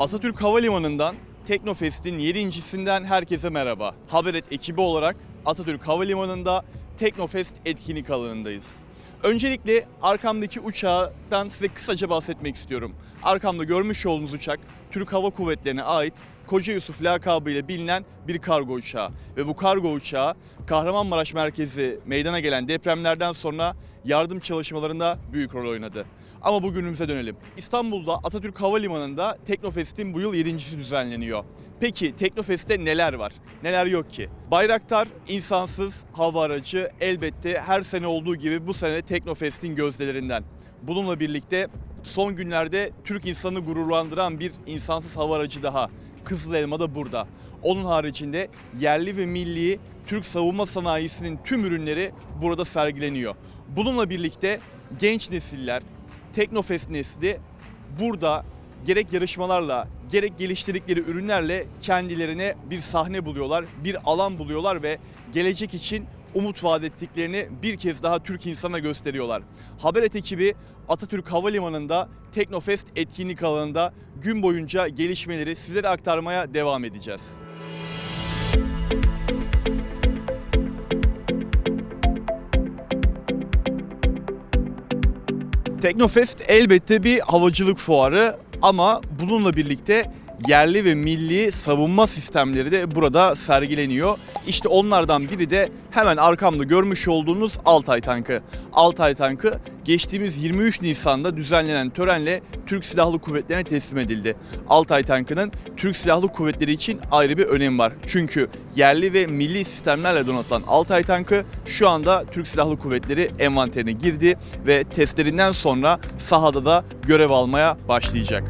Atatürk Havalimanı'ndan Teknofest'in 7.sinden herkese merhaba. Haberet ekibi olarak Atatürk Havalimanı'nda Teknofest etkinlik alanındayız. Öncelikle arkamdaki uçağdan size kısaca bahsetmek istiyorum. Arkamda görmüş olduğunuz uçak Türk Hava Kuvvetleri'ne ait Koca Yusuf lakabıyla bilinen bir kargo uçağı. Ve bu kargo uçağı Kahramanmaraş merkezi meydana gelen depremlerden sonra yardım çalışmalarında büyük rol oynadı. Ama bugünümüze dönelim. İstanbul'da Atatürk Havalimanı'nda Teknofest'in bu yıl yedincisi düzenleniyor. Peki Teknofest'te neler var? Neler yok ki? Bayraktar insansız hava aracı elbette her sene olduğu gibi bu sene Teknofest'in gözdelerinden. Bununla birlikte son günlerde Türk insanı gururlandıran bir insansız hava aracı daha. Kızıl Elma da burada. Onun haricinde yerli ve milli Türk savunma sanayisinin tüm ürünleri burada sergileniyor. Bununla birlikte genç nesiller, Teknofest nesli burada gerek yarışmalarla gerek geliştirdikleri ürünlerle kendilerine bir sahne buluyorlar, bir alan buluyorlar ve gelecek için umut vaat ettiklerini bir kez daha Türk insana gösteriyorlar. Haberet ekibi Atatürk Havalimanı'nda Teknofest etkinlik alanında gün boyunca gelişmeleri sizlere aktarmaya devam edeceğiz. Teknofest elbette bir havacılık fuarı ama bununla birlikte yerli ve milli savunma sistemleri de burada sergileniyor. İşte onlardan biri de hemen arkamda görmüş olduğunuz Altay tankı. Altay tankı geçtiğimiz 23 Nisan'da düzenlenen törenle Türk Silahlı Kuvvetleri'ne teslim edildi. Altay tankının Türk Silahlı Kuvvetleri için ayrı bir önemi var. Çünkü yerli ve milli sistemlerle donatılan Altay tankı şu anda Türk Silahlı Kuvvetleri envanterine girdi ve testlerinden sonra sahada da görev almaya başlayacak.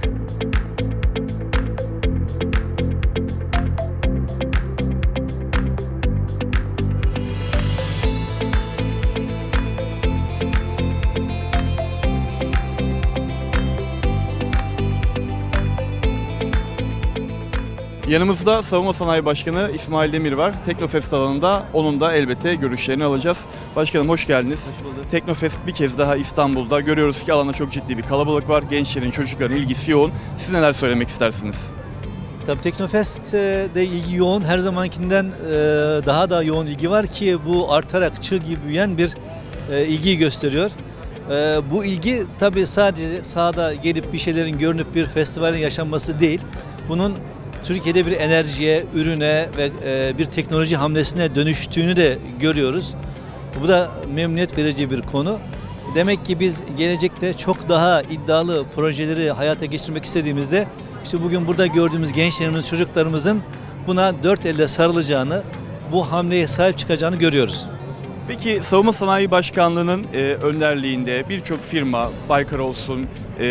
Yanımızda Savunma Sanayi Başkanı İsmail Demir var. Teknofest alanında onun da elbette görüşlerini alacağız. Başkanım hoş geldiniz. Teknofest bir kez daha İstanbul'da. Görüyoruz ki alanda çok ciddi bir kalabalık var. Gençlerin, çocukların ilgisi yoğun. Siz neler söylemek istersiniz? Tabii Teknofest'de ilgi yoğun. Her zamankinden e, daha da yoğun ilgi var ki bu artarak çığ gibi büyüyen bir e, ilgiyi gösteriyor. E, Bu ilgi tabii sadece sahada gelip bir şeylerin görünüp bir festivalin yaşanması değil. Bunun Türkiye'de bir enerjiye, ürüne ve e, bir teknoloji hamlesine dönüştüğünü de görüyoruz. Bu da memnuniyet verici bir konu. Demek ki biz gelecekte çok daha iddialı projeleri hayata geçirmek istediğimizde işte bugün burada gördüğümüz gençlerimizin, çocuklarımızın buna dört elle sarılacağını, bu hamleye sahip çıkacağını görüyoruz. Peki Savunma Sanayi Başkanlığı'nın e, önderliğinde birçok firma, Baykar olsun, e,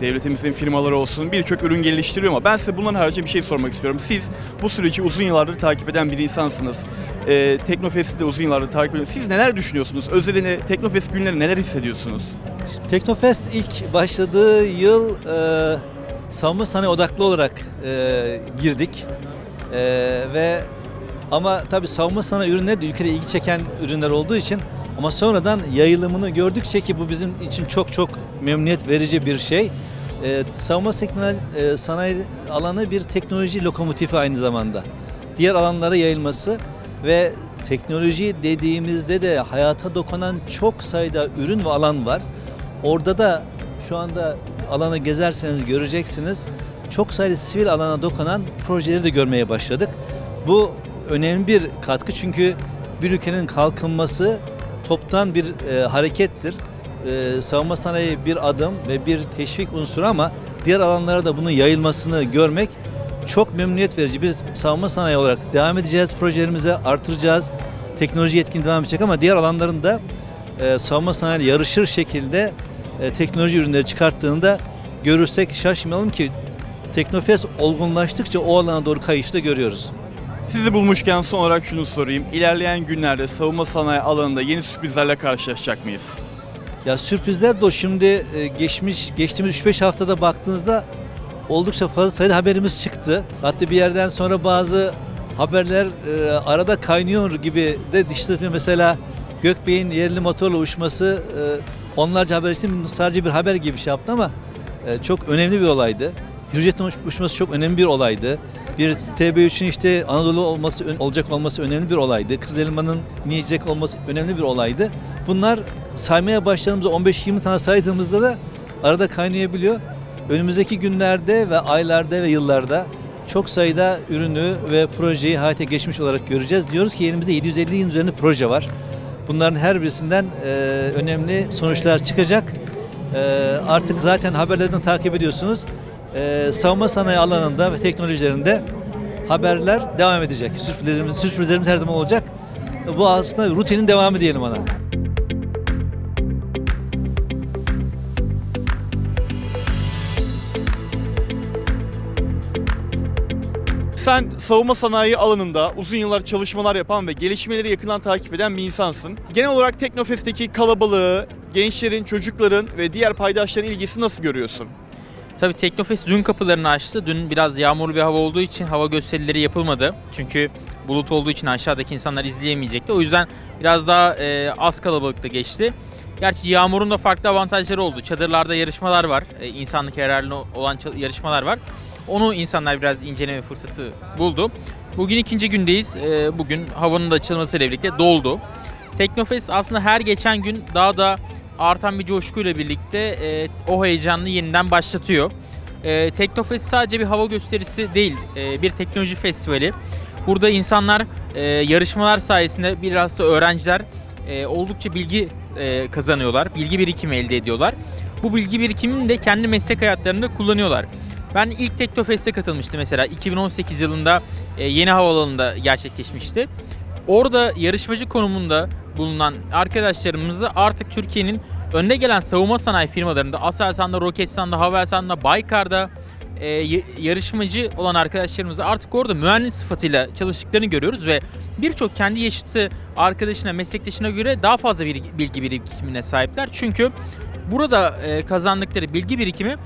devletimizin firmaları olsun birçok ürün geliştiriyor ama ben size bunların haricinde bir şey sormak istiyorum. Siz bu süreci uzun yıllardır takip eden bir insansınız. E, Teknofest'i de uzun yıllardır takip ediyorsunuz. Siz neler düşünüyorsunuz? Özeline Teknofest günleri neler hissediyorsunuz? Teknofest ilk başladığı yıl e, savunma sanayi odaklı olarak e, girdik. E, ve ama tabii savunma sanayi ürünleri de ülkede ilgi çeken ürünler olduğu için ama sonradan yayılımını gördükçe ki bu bizim için çok çok memnuniyet verici bir şey. E, savunma e, sanayi alanı bir teknoloji lokomotifi aynı zamanda. Diğer alanlara yayılması ve teknoloji dediğimizde de hayata dokunan çok sayıda ürün ve alan var. Orada da şu anda alanı gezerseniz göreceksiniz. Çok sayıda sivil alana dokunan projeleri de görmeye başladık. Bu önemli bir katkı çünkü bir ülkenin kalkınması toptan bir e, harekettir. E, savunma sanayi bir adım ve bir teşvik unsuru ama diğer alanlara da bunun yayılmasını görmek çok memnuniyet verici. Biz savunma sanayi olarak devam edeceğiz projelerimize, artıracağız. Teknoloji yetkin devam edecek ama diğer alanların da e, savunma sanayi yarışır şekilde e, teknoloji ürünleri çıkarttığını da görürsek şaşmayalım ki Teknofest olgunlaştıkça o alana doğru kayışı da görüyoruz. Sizi bulmuşken son olarak şunu sorayım. İlerleyen günlerde savunma sanayi alanında yeni sürprizlerle karşılaşacak mıyız? Ya sürprizler de o şimdi e, geçmiş geçtiğimiz 3-5 haftada baktığınızda oldukça fazla sayıda haberimiz çıktı. Hatta bir yerden sonra bazı haberler e, arada kaynıyor gibi de dişletme mesela Gökbey'in yerli motorla uçması e, onlarca haber için sadece bir haber gibi şey yaptı ama çok önemli bir olaydı. Hürriyet'in uç- uçması çok önemli bir olaydı. Bir TB3'ün işte Anadolu olması olacak olması önemli bir olaydı. Kızıl Elma'nın inecek olması önemli bir olaydı. Bunlar saymaya başladığımızda 15-20 tane saydığımızda da arada kaynayabiliyor. Önümüzdeki günlerde ve aylarda ve yıllarda çok sayıda ürünü ve projeyi hayata geçmiş olarak göreceğiz. Diyoruz ki elimizde 750'nin üzerinde proje var. Bunların her birisinden e, önemli sonuçlar çıkacak. E, artık zaten haberlerden takip ediyorsunuz. E, savunma sanayi alanında ve teknolojilerinde haberler devam edecek. Sürprizlerimiz, sürprizlerimiz her zaman olacak. Bu aslında rutinin devamı diyelim ona. Sen savunma sanayi alanında uzun yıllar çalışmalar yapan ve gelişmeleri yakından takip eden bir insansın. Genel olarak Teknofest'teki kalabalığı, gençlerin, çocukların ve diğer paydaşların ilgisi nasıl görüyorsun? Tabii Teknofest dün kapılarını açtı. Dün biraz yağmurlu bir hava olduğu için hava gösterileri yapılmadı. Çünkü bulut olduğu için aşağıdaki insanlar izleyemeyecekti. O yüzden biraz daha e, az kalabalıkta geçti. Gerçi yağmurun da farklı avantajları oldu. Çadırlarda yarışmalar var. E, insanlık yararına olan yarışmalar var. Onu insanlar biraz inceleme fırsatı buldu. Bugün ikinci gündeyiz. E, bugün havanın da açılmasıyla birlikte doldu. Teknofest aslında her geçen gün daha da artan bir coşkuyla birlikte e, o heyecanını yeniden başlatıyor. E, Teknofest sadece bir hava gösterisi değil, e, bir teknoloji festivali. Burada insanlar e, yarışmalar sayesinde biraz da öğrenciler e, oldukça bilgi e, kazanıyorlar, bilgi birikimi elde ediyorlar. Bu bilgi birikimini de kendi meslek hayatlarında kullanıyorlar. Ben ilk Teknofest'e katılmıştım mesela 2018 yılında e, Yeni Havaalanı'nda gerçekleşmişti. Orada yarışmacı konumunda bulunan arkadaşlarımızı artık Türkiye'nin önde gelen savunma sanayi firmalarında Aselsan'da, Roketsan'da, Havelsan'da, Baykar'da e, yarışmacı olan arkadaşlarımızı artık orada mühendis sıfatıyla çalıştıklarını görüyoruz ve birçok kendi yaşıtı arkadaşına, meslektaşına göre daha fazla bir bilgi birikimine sahipler. Çünkü burada e, kazandıkları bilgi birikimi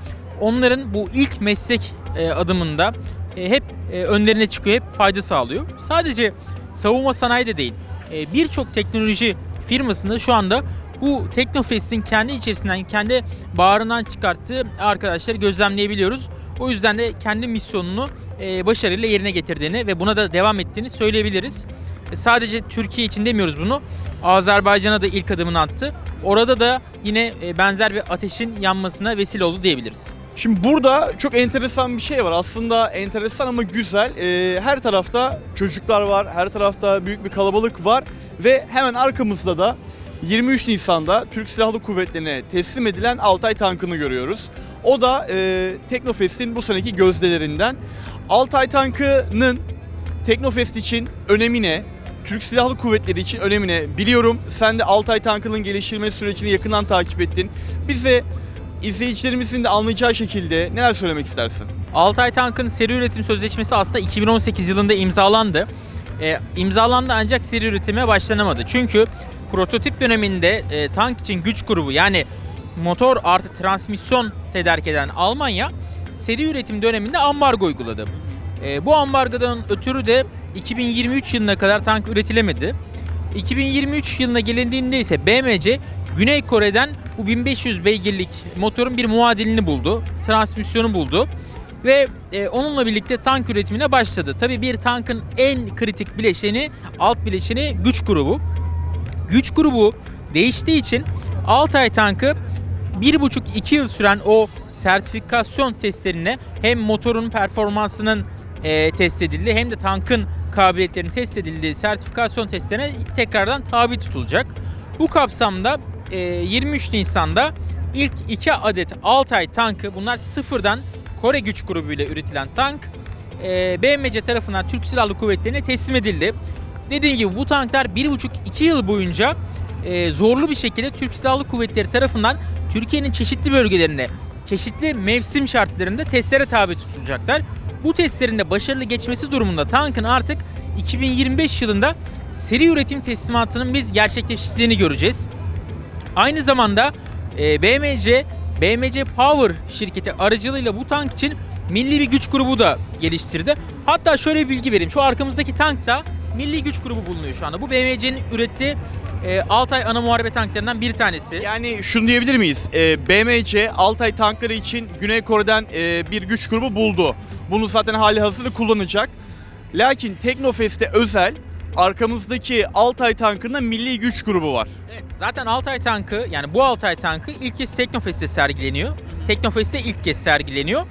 onların bu ilk meslek e, adımında e, hep e, önlerine çıkıyor, hep fayda sağlıyor. Sadece savunma sanayi de değil, e, birçok teknoloji firmasında şu anda bu Teknofest'in kendi içerisinden, kendi bağrından çıkarttığı arkadaşları gözlemleyebiliyoruz. O yüzden de kendi misyonunu e, başarıyla yerine getirdiğini ve buna da devam ettiğini söyleyebiliriz. E, sadece Türkiye için demiyoruz bunu. Azerbaycan'a da ilk adımını attı. Orada da yine e, benzer bir ateşin yanmasına vesile oldu diyebiliriz. Şimdi burada çok enteresan bir şey var. Aslında enteresan ama güzel. Ee, her tarafta çocuklar var, her tarafta büyük bir kalabalık var ve hemen arkamızda da 23 Nisan'da Türk Silahlı Kuvvetleri'ne teslim edilen Altay tankını görüyoruz. O da e, Teknofest'in bu seneki gözdelerinden. Altay tankının Teknofest için önemi ne? Türk Silahlı Kuvvetleri için önemi ne? Biliyorum sen de Altay tankının geliştirme sürecini yakından takip ettin. Bize izleyicilerimizin de anlayacağı şekilde neler söylemek istersin? Altay Tank'ın seri üretim sözleşmesi aslında 2018 yılında imzalandı. Ee, imzalandı ancak seri üretime başlanamadı. Çünkü prototip döneminde e, tank için güç grubu yani motor artı transmisyon tedarik eden Almanya seri üretim döneminde ambargo uyguladı. E, bu ambargodan ötürü de 2023 yılına kadar tank üretilemedi. 2023 yılına gelindiğinde ise BMC Güney Kore'den bu 1500 beygirlik motorun bir muadilini buldu. Transmisyonu buldu. Ve e, onunla birlikte tank üretimine başladı. Tabii bir tankın en kritik bileşeni, alt bileşeni güç grubu. Güç grubu değiştiği için Altay tankı 1,5-2 yıl süren o sertifikasyon testlerine hem motorun performansının e, test edildi hem de tankın kabiliyetlerinin test edildiği sertifikasyon testlerine tekrardan tabi tutulacak. Bu kapsamda e, 23 Nisan'da ilk 2 adet Altay tankı bunlar sıfırdan Kore güç grubuyla üretilen tank e, BMC tarafından Türk Silahlı Kuvvetleri'ne teslim edildi. Dediğim gibi bu tanklar 1,5-2 yıl boyunca e, zorlu bir şekilde Türk Silahlı Kuvvetleri tarafından Türkiye'nin çeşitli bölgelerinde, çeşitli mevsim şartlarında testlere tabi tutulacaklar. Bu testlerin de başarılı geçmesi durumunda tankın artık 2025 yılında seri üretim teslimatının biz gerçekleştiğini göreceğiz. Aynı zamanda e, BMC, BMC Power şirketi aracılığıyla bu tank için milli bir güç grubu da geliştirdi. Hatta şöyle bir bilgi vereyim. Şu arkamızdaki tank da milli güç grubu bulunuyor şu anda. Bu BMC'nin ürettiği e, Altay ana muharebe tanklarından bir tanesi. Yani şunu diyebilir miyiz? Ee, BMC Altay tankları için Güney Kore'den e, bir güç grubu buldu. Bunu zaten hali hazırda kullanacak. Lakin Teknofest'e özel arkamızdaki Altay tankında milli güç grubu var. Evet, zaten Altay tankı yani bu Altay tankı ilk kez Teknofest'te sergileniyor. Teknofest'te ilk kez sergileniyor.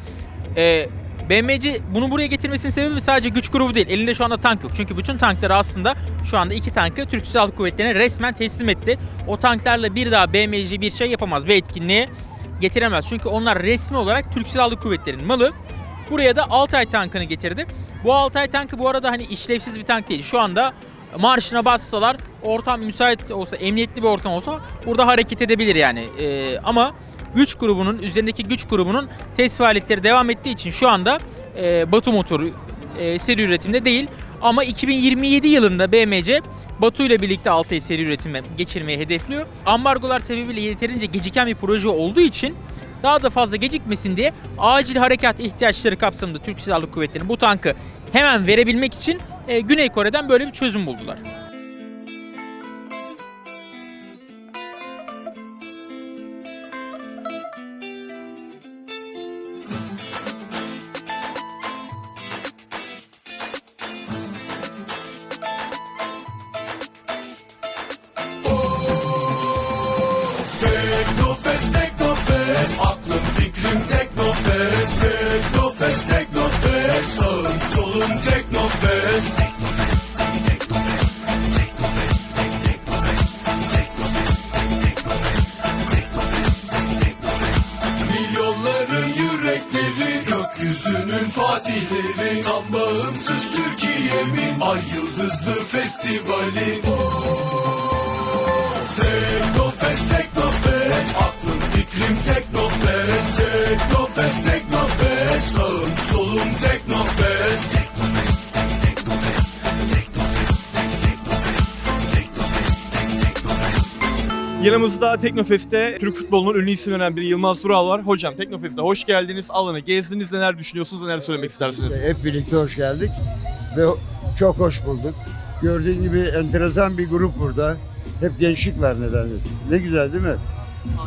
Ee, BMC bunu buraya getirmesinin sebebi sadece güç grubu değil. Elinde şu anda tank yok. Çünkü bütün tankları aslında şu anda iki tankı Türk Silahlı Kuvvetleri'ne resmen teslim etti. O tanklarla bir daha BMC bir şey yapamaz. Bir etkinliğe getiremez. Çünkü onlar resmi olarak Türk Silahlı Kuvvetleri'nin malı. Buraya da Altay tankını getirdi. Bu Altay tankı bu arada hani işlevsiz bir tank değil. Şu anda marşına bassalar ortam müsait olsa, emniyetli bir ortam olsa burada hareket edebilir yani. Ee, ama güç grubunun, üzerindeki güç grubunun test faaliyetleri devam ettiği için şu anda e, Batu motoru e, seri üretimde değil. Ama 2027 yılında BMC Batu ile birlikte Altay'ı seri üretime geçirmeyi hedefliyor. Ambargolar sebebiyle yeterince geciken bir proje olduğu için daha da fazla gecikmesin diye acil harekat ihtiyaçları kapsamında Türk Silahlı Kuvvetleri'nin bu tankı hemen verebilmek için e, Güney Kore'den böyle bir çözüm buldular. Teknofest. Yanımızda Teknofest'te Türk futbolunun ünlü isimlerinden biri Yılmaz Vural var. Hocam Teknofest'e hoş geldiniz. Alanı gezdiniz. Neler düşünüyorsunuz? Neler söylemek istersiniz? Hep birlikte hoş geldik ve çok hoş bulduk. Gördüğün gibi enteresan bir grup burada. Hep gençlik var nedenle. Ne güzel değil mi?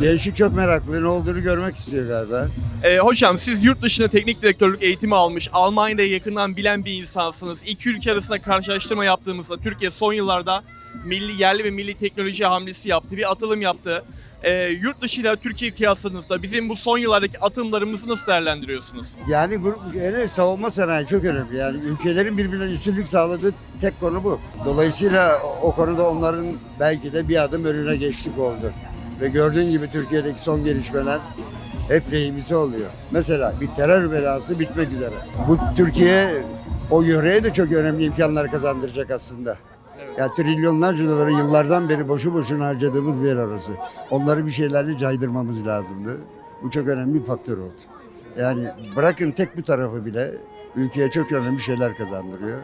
Gençlik çok meraklı. Ne olduğunu görmek istiyor galiba. Ee, hocam siz yurt dışında teknik direktörlük eğitimi almış, Almanya'da yakından bilen bir insansınız. İki ülke arasında karşılaştırma yaptığımızda Türkiye son yıllarda milli yerli ve milli teknoloji hamlesi yaptı, bir atılım yaptı. Ee, yurt dışıyla Türkiye kıyasladığınızda bizim bu son yıllardaki atımlarımızı nasıl değerlendiriyorsunuz? Yani grup, yani savunma sanayi çok önemli. Yani ülkelerin birbirine üstünlük sağladığı tek konu bu. Dolayısıyla o konuda onların belki de bir adım önüne geçtik oldu. Ve gördüğün gibi Türkiye'deki son gelişmeler hep lehimize oluyor. Mesela bir terör belası bitmek üzere. Bu Türkiye o yöreye de çok önemli imkanlar kazandıracak aslında. Ya trilyonlarca doları yıllardan beri boşu boşuna harcadığımız bir yer orası. Onları bir şeylerle caydırmamız lazımdı. Bu çok önemli bir faktör oldu. Yani bırakın tek bu tarafı bile ülkeye çok önemli şeyler kazandırıyor.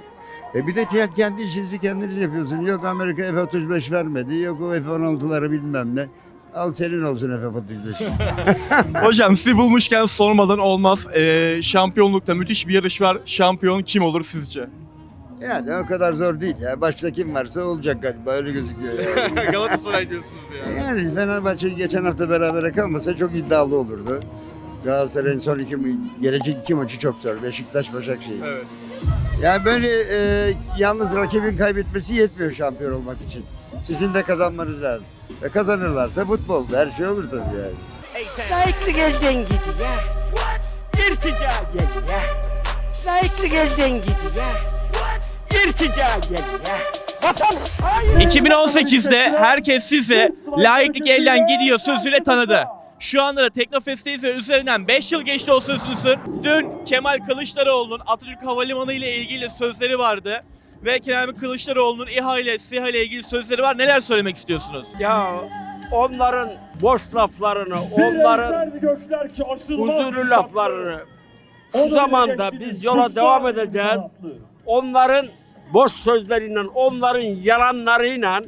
E bir de ke- kendi işinizi kendiniz yapıyorsun. Yok Amerika F-35 vermedi, yok o F-16'ları bilmem ne. Al senin olsun F-35. hocam sizi bulmuşken sormadan olmaz. Ee, şampiyonlukta müthiş bir yarış var. Şampiyon kim olur sizce? Yani o kadar zor değil ya. Başta kim varsa olacak galiba öyle gözüküyor. Yani. Galatasaray diyorsunuz ya. Yani Fenerbahçe geçen hafta berabere kalmasa çok iddialı olurdu. Galatasaray'ın son iki, gelecek iki maçı çok zor. Beşiktaş, Başakşehir. Evet. Yani böyle e, yalnız rakibin kaybetmesi yetmiyor şampiyon olmak için. Sizin de kazanmanız lazım. Ve kazanırlarsa futbol. Her şey olur tabii yani. Layıklık elden gidiyor. İrtica geliyor. Layıklık elden gidiyor. İrtica geliyor. Vatan hayır. 2018'de herkes sizi layıklık elden gidiyor sözüyle tanıdı. Şu anda da Teknofest'teyiz ve üzerinden 5 yıl geçti o sözünüzün. Dün Kemal Kılıçdaroğlu'nun Atatürk Havalimanı ile ilgili sözleri vardı. Ve Kemal Kılıçdaroğlu'nun İHA ile SİHA ile ilgili sözleri var. Neler söylemek istiyorsunuz? Ya onların boş laflarını, onların huzurlu laflarını şu zamanda biz yola devam edeceğiz. Onların boş sözleriyle, onların yalanlarıyla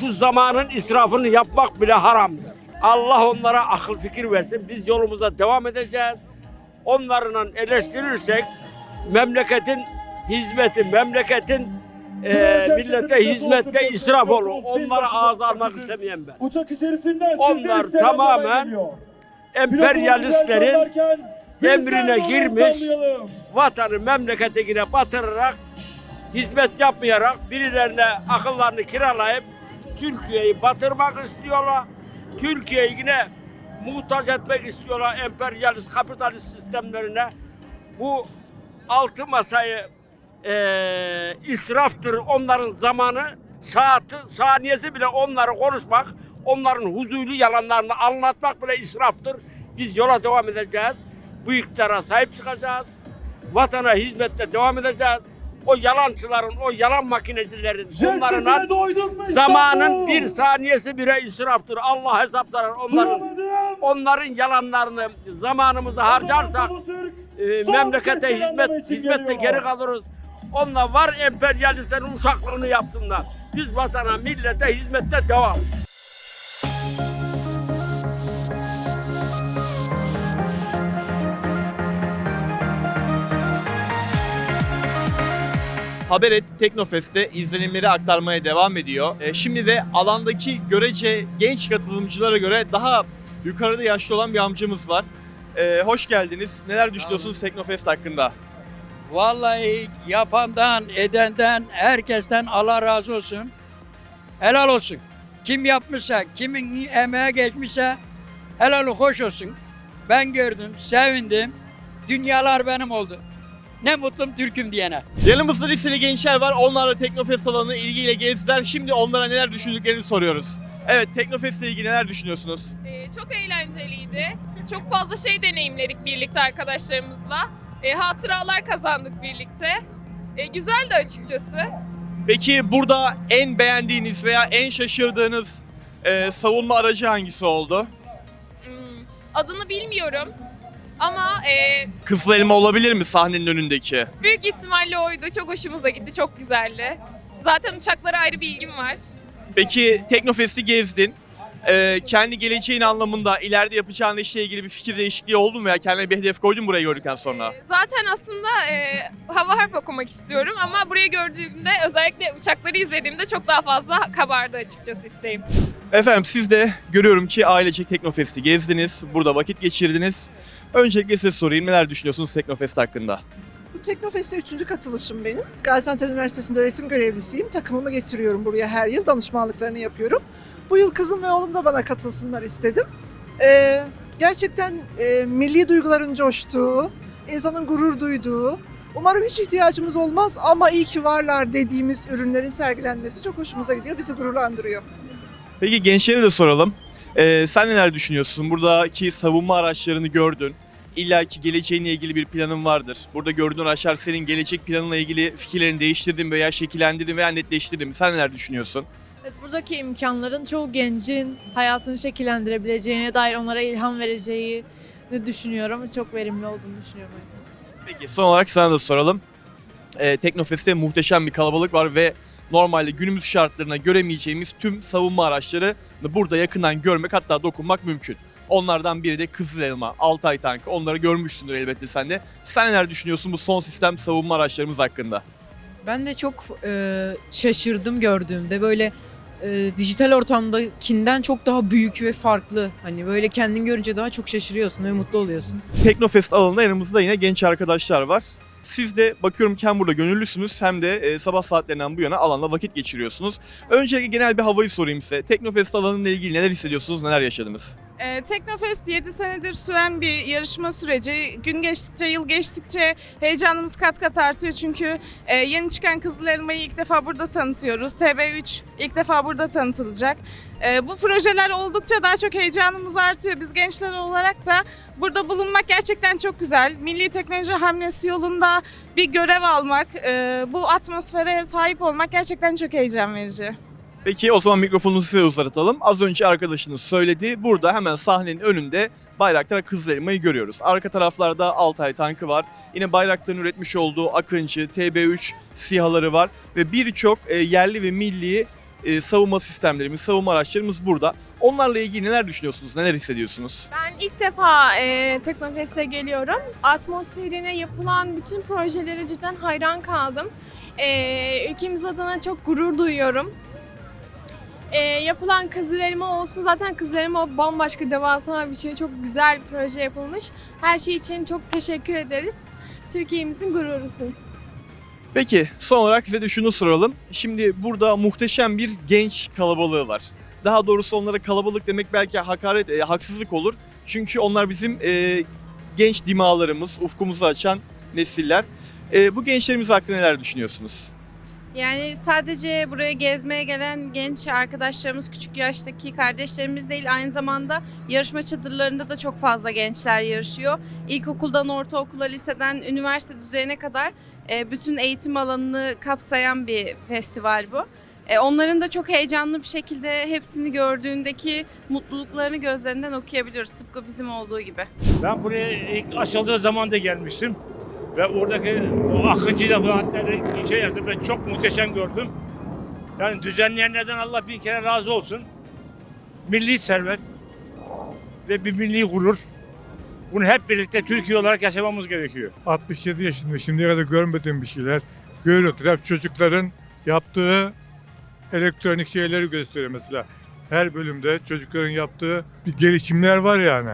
şu zamanın israfını yapmak bile haramdır. Allah onlara akıl fikir versin. Biz yolumuza devam edeceğiz. Onlarla eleştirirsek memleketin hizmeti, memleketin e, millete hizmette israf olur. Onlara ağız almak istemeyen ben. Uçak içerisinden Onlar tamamen. Emperyalistlerin emrine girmiş, vatanı memleketine batırarak, hizmet yapmayarak birilerine akıllarını kiralayıp Türkiye'yi batırmak istiyorlar. Türkiye'yi yine muhtaç etmek istiyorlar emperyalist kapitalist sistemlerine. Bu altı masayı eee israftır onların zamanı, saati, saniyesi bile onları konuşmak, onların huzurlu yalanlarını anlatmak bile israftır. Biz yola devam edeceğiz. Bu iktidara sahip çıkacağız. Vatana hizmette devam edeceğiz. O yalancıların, o yalan makinecilerin, onların zamanın bir saniyesi bile israftır. Allah hesap sorar onların. Duramadım. Onların yalanlarını zamanımızı harcarsak e, memlekete hizmet hizmette geri kalırız. Onlar var emperyalistlerin uşaklığını yapsınlar. Biz vatana, millete hizmette devam. Haberet Teknofest'te izlenimleri aktarmaya devam ediyor. E, şimdi de alandaki görece genç katılımcılara göre daha yukarıda yaşlı olan bir amcamız var. E, hoş geldiniz. Neler düşünüyorsunuz Teknofest hakkında? Vallahi yapandan, edenden, herkesten Allah razı olsun. Helal olsun. Kim yapmışsa, kimin emeğe geçmişse helal hoş olsun. Ben gördüm, sevindim. Dünyalar benim oldu. Ne mutlum Türk'üm diyene. Yanımızda liseli gençler var. Onlar da Teknofest alanını ilgiyle gezdiler. Şimdi onlara neler düşündüklerini soruyoruz. Evet, Teknofest ile ilgili neler düşünüyorsunuz? Ee, çok eğlenceliydi. Çok fazla şey deneyimledik birlikte arkadaşlarımızla. Ee, hatıralar kazandık birlikte. Ee, güzeldi açıkçası. Peki burada en beğendiğiniz veya en şaşırdığınız e, savunma aracı hangisi oldu? Hmm, adını bilmiyorum. Ama e, Kızıl elma olabilir mi sahnenin önündeki? büyük ihtimalle oydu. Çok hoşumuza gitti. Çok güzeldi. Zaten uçaklara ayrı bir ilgim var. Peki Teknofest'i gezdin. Ee, kendi geleceğin anlamında ileride yapacağın işle ilgili bir fikir değişikliği oldu mu veya kendine bir hedef koydun mu burayı gördükten sonra? Ee, zaten aslında e, hava harp okumak istiyorum ama burayı gördüğümde özellikle uçakları izlediğimde çok daha fazla kabardı açıkçası isteğim. Efendim siz de görüyorum ki ailecek Teknofest'i gezdiniz, burada vakit geçirdiniz. Öncelikle size sorayım neler düşünüyorsunuz Teknofest hakkında? Bu Teknofest'e üçüncü katılışım benim. Gaziantep Üniversitesi'nde öğretim görevlisiyim. Takımımı getiriyorum buraya her yıl. Danışmanlıklarını yapıyorum. Bu yıl kızım ve oğlum da bana katılsınlar istedim. Ee, gerçekten e, milli duyguların coştuğu, insanın gurur duyduğu, umarım hiç ihtiyacımız olmaz ama iyi ki varlar dediğimiz ürünlerin sergilenmesi çok hoşumuza gidiyor. Bizi gururlandırıyor. Peki gençlere de soralım. Ee, sen neler düşünüyorsun? Buradaki savunma araçlarını gördün. İlla ki geleceğinle ilgili bir planın vardır. Burada gördüğün araçlar senin gelecek planınla ilgili fikirlerini değiştirdi mi veya şekillendirdi mi veya netleştirdi mi? Sen neler düşünüyorsun? Evet, buradaki imkanların çoğu gencin hayatını şekillendirebileceğine dair onlara ilham vereceğini düşünüyorum. Çok verimli olduğunu düşünüyorum. Peki son olarak sana da soralım. Ee, Teknofest'te muhteşem bir kalabalık var ve normalde günümüz şartlarına göremeyeceğimiz tüm savunma araçları burada yakından görmek hatta dokunmak mümkün. Onlardan biri de Kızıl Elma, Altay tankı. Onları görmüşsündür elbette sen de. Sen neler düşünüyorsun bu son sistem savunma araçlarımız hakkında? Ben de çok e, şaşırdım gördüğümde. Böyle e, dijital ortamdakinden çok daha büyük ve farklı. Hani böyle kendin görünce daha çok şaşırıyorsun ve mutlu oluyorsun. Teknofest alanında yanımızda yine genç arkadaşlar var. Siz de bakıyorum burada gönüllüsünüz hem de e, sabah saatlerinden bu yana alanda vakit geçiriyorsunuz. Öncelikle genel bir havayı sorayım size. Teknofest alanıyla ilgili neler hissediyorsunuz, neler yaşadınız? Ee, Teknofest 7 senedir süren bir yarışma süreci. Gün geçtikçe, yıl geçtikçe heyecanımız kat kat artıyor. Çünkü e, yeni çıkan Kızıl Elma'yı ilk defa burada tanıtıyoruz. TB3 ilk defa burada tanıtılacak. E, bu projeler oldukça daha çok heyecanımız artıyor. Biz gençler olarak da burada bulunmak gerçekten çok güzel. Milli teknoloji hamlesi yolunda bir görev almak, e, bu atmosfere sahip olmak gerçekten çok heyecan verici. Peki o zaman mikrofonu size uzatalım. Az önce arkadaşınız söyledi. Burada hemen sahnenin önünde Bayraktar Kızıl Elma'yı görüyoruz. Arka taraflarda Altay tankı var. Yine Bayraktar'ın üretmiş olduğu Akıncı, TB3 SİHA'ları var. Ve birçok e, yerli ve milli e, savunma sistemlerimiz, savunma araçlarımız burada. Onlarla ilgili neler düşünüyorsunuz, neler hissediyorsunuz? Ben ilk defa e, Teknofest'e geliyorum. Atmosferine yapılan bütün projelere cidden hayran kaldım. Ee, ülkemiz adına çok gurur duyuyorum. Ee, yapılan Kızıl Elma olsun zaten Kızıl Elma bambaşka devasa bir şey. Çok güzel bir proje yapılmış. Her şey için çok teşekkür ederiz. Türkiye'mizin gururusun. Peki son olarak size de şunu soralım. Şimdi burada muhteşem bir genç kalabalığı var. Daha doğrusu onlara kalabalık demek belki hakaret, e, haksızlık olur. Çünkü onlar bizim e, genç dimalarımız, ufkumuzu açan nesiller. E, bu gençlerimiz hakkında neler düşünüyorsunuz? Yani sadece buraya gezmeye gelen genç arkadaşlarımız, küçük yaştaki kardeşlerimiz değil, aynı zamanda yarışma çadırlarında da çok fazla gençler yarışıyor. İlkokuldan ortaokula, liseden üniversite düzeyine kadar e, bütün eğitim alanını kapsayan bir festival bu. E, Onların da çok heyecanlı bir şekilde hepsini gördüğündeki mutluluklarını gözlerinden okuyabiliyoruz. Tıpkı bizim olduğu gibi. Ben buraya ilk açıldığı zaman da gelmiştim. Ve oradaki o akıncıyla falan şey yaptım. Ben çok muhteşem gördüm. Yani düzenleyenlerden Allah bir kere razı olsun. Milli servet ve bir milli gurur. Bunu hep birlikte Türkiye olarak yaşamamız gerekiyor. 67 yaşında şimdiye kadar görmediğim bir şeyler. Görüyordur. Hep çocukların yaptığı elektronik şeyleri gösteriyor mesela. Her bölümde çocukların yaptığı bir gelişimler var yani.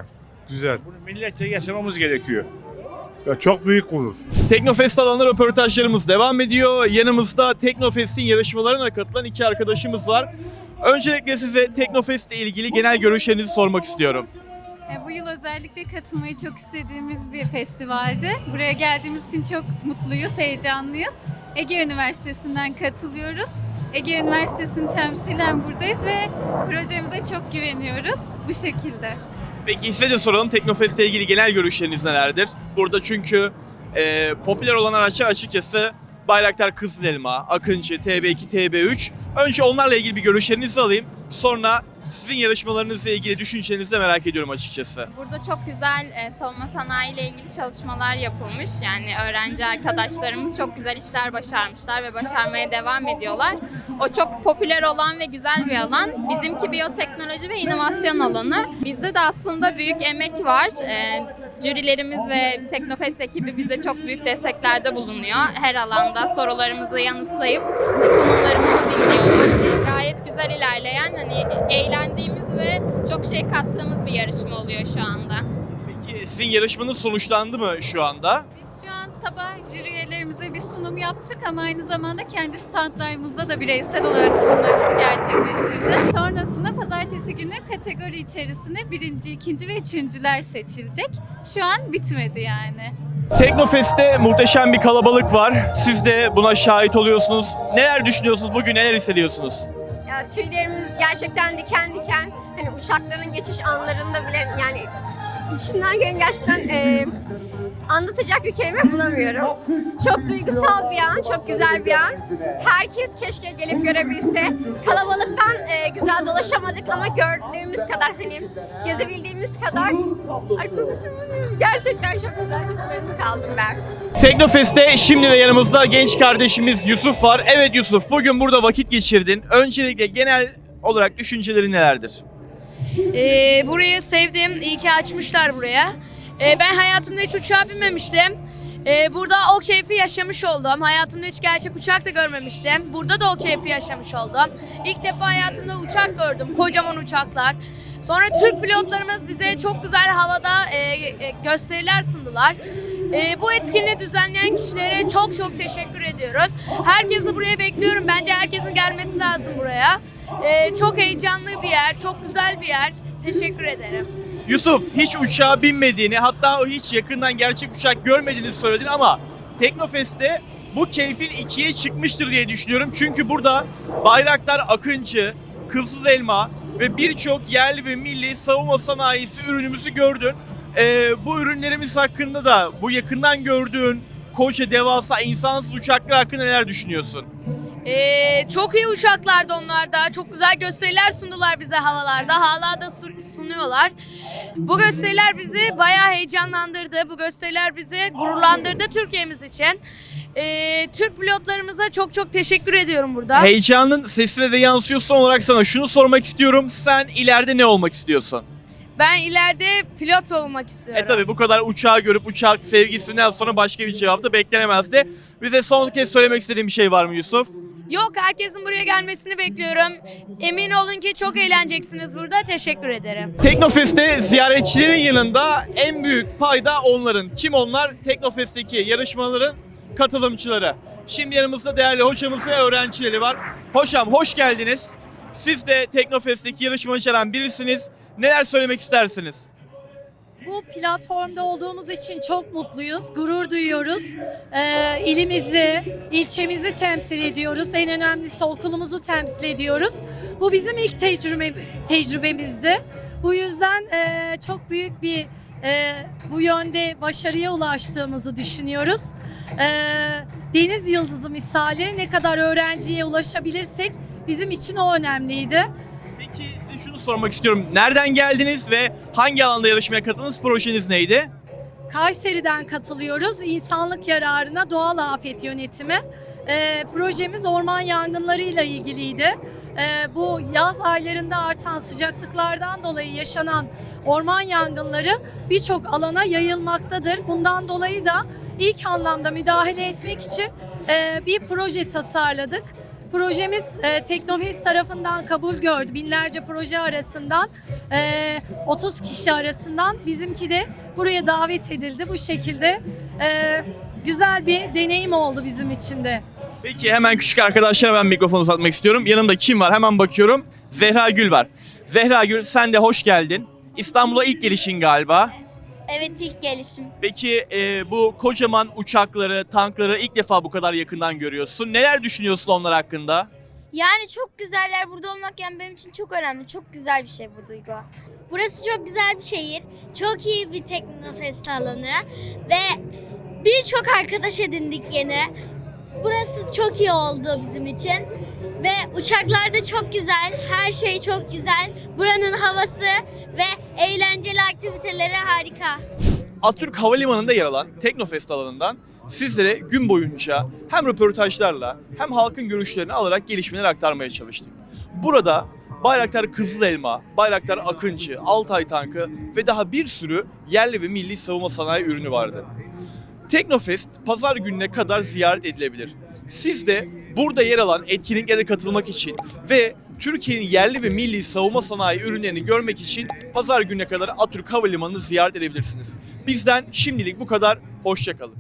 Güzel. Bunu milletle yaşamamız gerekiyor. Ya çok büyük gurur. Teknofest alanı röportajlarımız devam ediyor. Yanımızda Teknofest'in yarışmalarına katılan iki arkadaşımız var. Öncelikle size Teknofest ile ilgili genel görüşlerinizi sormak istiyorum. E, Bu yıl özellikle katılmayı çok istediğimiz bir festivaldi. Buraya geldiğimiz için çok mutluyuz, heyecanlıyız. Ege Üniversitesi'nden katılıyoruz. Ege Üniversitesi'nin temsilen buradayız ve projemize çok güveniyoruz bu şekilde. Peki size de soralım Teknofest ile ilgili genel görüşleriniz nelerdir? Burada çünkü e, popüler olan araçlar açıkçası Bayraktar Kızılelma, Akıncı, TB2, TB3. Önce onlarla ilgili bir görüşlerinizi alayım. Sonra sizin yarışmalarınızla ilgili düşüncelerinizi de merak ediyorum açıkçası. Burada çok güzel e, savunma sanayi ile ilgili çalışmalar yapılmış. Yani öğrenci arkadaşlarımız çok güzel işler başarmışlar ve başarmaya devam ediyorlar. O çok popüler olan ve güzel bir alan. Bizimki biyoteknoloji ve inovasyon alanı. Bizde de aslında büyük emek var. E, jürilerimiz ve Teknofest ekibi bize çok büyük desteklerde bulunuyor. Her alanda sorularımızı yanıtlayıp sunumlarımızı dinliyorlar. Güzel ilerleyen, hani eğlendiğimiz ve çok şey kattığımız bir yarışma oluyor şu anda. Peki sizin yarışmanız sonuçlandı mı şu anda? Biz şu an sabah jüri üyelerimize bir sunum yaptık ama aynı zamanda kendi standlarımızda da bireysel olarak sunumlarımızı gerçekleştireceğiz. Sonrasında pazartesi günü kategori içerisinde birinci, ikinci ve üçüncüler seçilecek. Şu an bitmedi yani. Teknofest'te muhteşem bir kalabalık var. Siz de buna şahit oluyorsunuz. Neler düşünüyorsunuz bugün, neler hissediyorsunuz? Tüylerimiz gerçekten diken diken. Hani uçakların geçiş anlarında bile yani içimden gelen gerçekten e, anlatacak bir kelime bulamıyorum. Çok duygusal bir an, çok güzel bir an. Herkes keşke gelip görebilse. Kalabalıktan e, güzel dolaşamadık ama gördüğümüz kadar hani gezebildiğimiz kadar ay konuşamadım. Gerçekten çok güzel, çok memnun kaldım ben. Teknofest'te şimdi de yanımızda genç kardeşimiz Yusuf var. Evet Yusuf, bugün burada vakit geçirdin. Öncelikle genel olarak düşüncelerin nelerdir? Ee, burayı sevdim. İyi ki açmışlar buraya. Ee, ben hayatımda hiç uçağa binmemiştim. Ee, burada o keyfi yaşamış oldum. Hayatımda hiç gerçek uçak da görmemiştim. Burada da o keyfi yaşamış oldum. İlk defa hayatımda uçak gördüm. Kocaman uçaklar. Sonra Türk pilotlarımız bize çok güzel havada e, e, gösteriler sundular. E, bu etkinliği düzenleyen kişilere çok çok teşekkür ediyoruz. Herkesi buraya bekliyorum. Bence herkesin gelmesi lazım buraya. E, çok heyecanlı bir yer, çok güzel bir yer. Teşekkür ederim. Yusuf, hiç uçağa binmediğini, hatta o hiç yakından gerçek uçak görmediğini söyledin ama Teknofest'te bu keyfin ikiye çıkmıştır diye düşünüyorum. Çünkü burada Bayraktar Akıncı, Kızıl Elma ve birçok yerli ve milli savunma sanayisi ürünümüzü gördün. Ee, bu ürünlerimiz hakkında da bu yakından gördüğün koca devasa insansız uçaklar hakkında neler düşünüyorsun? Ee, çok iyi uçaklardı onlar da. Çok güzel gösteriler sundular bize havalarda. Hala da su- sunuyorlar. Bu gösteriler bizi bayağı heyecanlandırdı. Bu gösteriler bizi gururlandırdı Türkiye'miz için. Ee, Türk pilotlarımıza çok çok teşekkür ediyorum burada. Heyecanın sesine de yansıyor. Son olarak sana şunu sormak istiyorum. Sen ileride ne olmak istiyorsun? Ben ileride pilot olmak istiyorum. E tabi bu kadar uçağı görüp uçak sevgisinden sonra başka bir cevap da beklenemezdi. Bize son kez söylemek istediğin bir şey var mı Yusuf? Yok herkesin buraya gelmesini bekliyorum. Emin olun ki çok eğleneceksiniz burada. Teşekkür ederim. Teknofest'te ziyaretçilerin yanında en büyük payda onların. Kim onlar? Teknofest'teki yarışmaların katılımcıları. Şimdi yanımızda değerli hocamız ve öğrencileri var. Hocam hoş geldiniz. Siz de Teknofest'teki yarışmacılardan birisiniz. Neler söylemek istersiniz? Bu platformda olduğumuz için çok mutluyuz, gurur duyuyoruz. Ee, ilimizi, ilçemizi temsil ediyoruz. En önemlisi okulumuzu temsil ediyoruz. Bu bizim ilk tecrübe, tecrübemizdi. Bu yüzden e, çok büyük bir e, bu yönde başarıya ulaştığımızı düşünüyoruz. E, deniz yıldızı misali ne kadar öğrenciye ulaşabilirsek bizim için o önemliydi. Peki sormak istiyorum. Nereden geldiniz ve hangi alanda yarışmaya katıldınız? Projeniz neydi? Kayseri'den katılıyoruz. İnsanlık yararına doğal afet yönetimi. Ee, projemiz orman yangınlarıyla ilgiliydi. Ee, bu yaz aylarında artan sıcaklıklardan dolayı yaşanan orman yangınları birçok alana yayılmaktadır. Bundan dolayı da ilk anlamda müdahale etmek için e, bir proje tasarladık. Projemiz e, Teknofest tarafından kabul gördü. Binlerce proje arasından e, 30 kişi arasından bizimki de buraya davet edildi. Bu şekilde e, güzel bir deneyim oldu bizim için de. Peki hemen küçük arkadaşlara ben mikrofonu uzatmak istiyorum. Yanımda kim var? Hemen bakıyorum. Zehra Gül var. Zehra Gül sen de hoş geldin. İstanbul'a ilk gelişin galiba. Evet ilk gelişim. Peki e, bu kocaman uçakları, tankları ilk defa bu kadar yakından görüyorsun. Neler düşünüyorsun onlar hakkında? Yani çok güzeller burada olmak yani benim için çok önemli. Çok güzel bir şey bu duygu. Burası çok güzel bir şehir. Çok iyi bir teknofest alanı ve birçok arkadaş edindik yeni. Burası çok iyi oldu bizim için. Ve uçaklar da çok güzel. Her şey çok güzel. Buranın havası ve eğlenceli aktiviteleri harika. Atatürk Havalimanı'nda yer alan Teknofest alanından sizlere gün boyunca hem röportajlarla hem halkın görüşlerini alarak gelişmeleri aktarmaya çalıştık. Burada Bayraktar Kızılelma, Bayraktar Akıncı, Altay Tankı ve daha bir sürü yerli ve milli savunma sanayi ürünü vardı. Teknofest pazar gününe kadar ziyaret edilebilir. Siz de burada yer alan etkinliklere katılmak için ve Türkiye'nin yerli ve milli savunma sanayi ürünlerini görmek için pazar gününe kadar Atatürk Havalimanı'nı ziyaret edebilirsiniz. Bizden şimdilik bu kadar. Hoşçakalın.